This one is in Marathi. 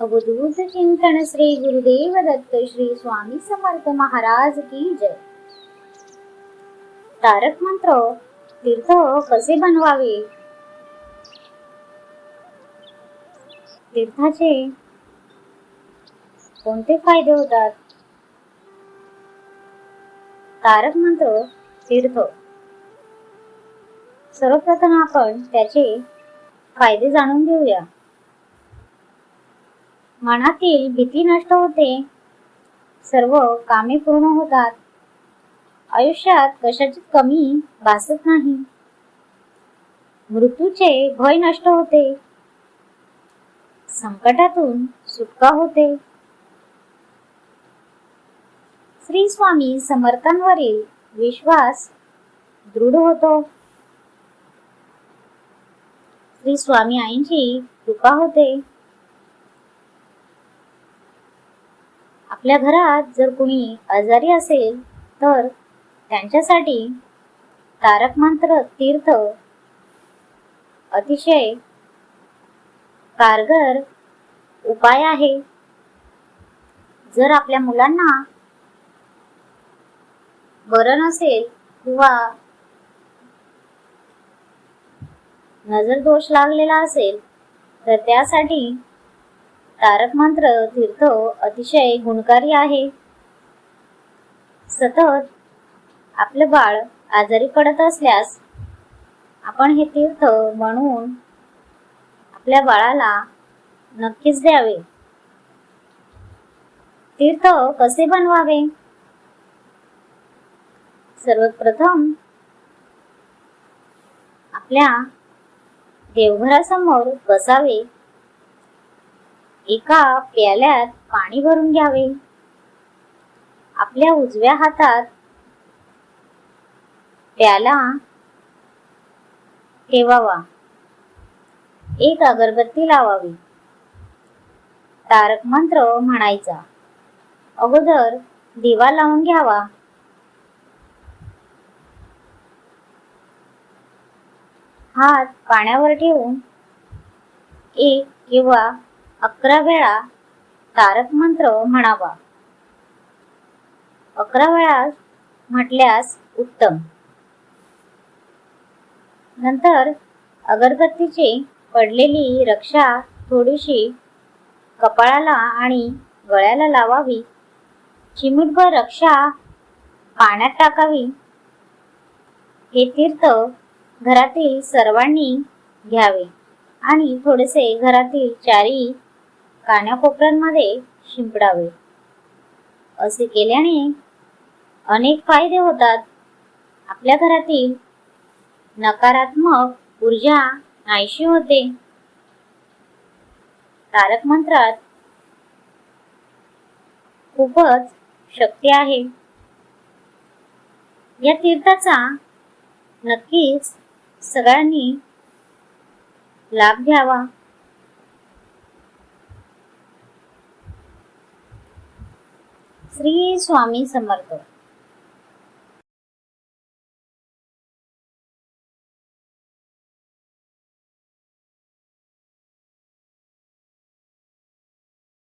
अवधूत चिंतन श्री गुरुदेव दत्त श्री स्वामी समर्थ महाराज की जय. तारक मंत्र तीर्थ कसे बनवावे? तीर्थाचे कोणते फायदे होतात? तारक मंत्र तीर्थ. सर्वप्रथम आपण त्याचे फायदे जाणून घेऊया. मनातील भीती नष्ट होते. सर्व कामे पूर्ण होतात. आयुष्यात कशाची कमी भासत नाही. मृत्यूचे भय नष्ट होते. संकटातून सुटका होते. श्री स्वामी समर्थांवरील विश्वास दृढ होतो. श्री स्वामी आईंची कृपा होते. आपल्या घरात जर कुणी आजारी असेल तर त्यांच्यासाठी तारक मंत्र तीर्थ अतिशय कारगर उपाय आहे. जर आपल्या मुलांना बरं नसेल किंवा नजर दोष लागलेला असेल तर त्यासाठी तारक मंत्र तीर्थ अतिशय गुणकारी आहे. सतत आपलं बाळ आजारी पडत असल्यास आपण हे तीर्थ म्हणून आपल्या बाळाला नक्कीच द्यावे. तीर्थ कसे बनवावे? सर्वप्रथम आपल्या देवघरासमोर बसावे. एका प्याल्यात पाणी भरून घ्यावे. आपल्या उजव्या हातात प्याला ठेवावा. एक अगरबत्ती लावावी. तारक मंत्र म्हणायचा. अगोदर दिवा लावून घ्यावा. हात पाण्यावर ठेवून एक किंवा अकरा वेळा तारक मंत्र म्हणावा. अकरा वेळा म्हटल्यास उत्तम. नंतर अगरबत्तीची पडलेली रक्षा थोडीशी कपाळाला आणि गळ्याला लावावी. चिमूटभर रक्षा पाण्यात टाकावी. हे तीर्थ घरातील सर्वांनी घ्यावे आणि थोडेसे घरातील चारी कानाकोपऱ्यांमध्ये शिंपडावे. असे केल्याने अनेक फायदे होतात. आपल्या घरातील नकारात्मक ऊर्जा नाहीशी होते. तारक मंत्रात खूपच शक्ती आहे. या तीर्थाचा नक्कीच सगळ्यांनी लाभ घ्यावा. श्री स्वामी समर्थ.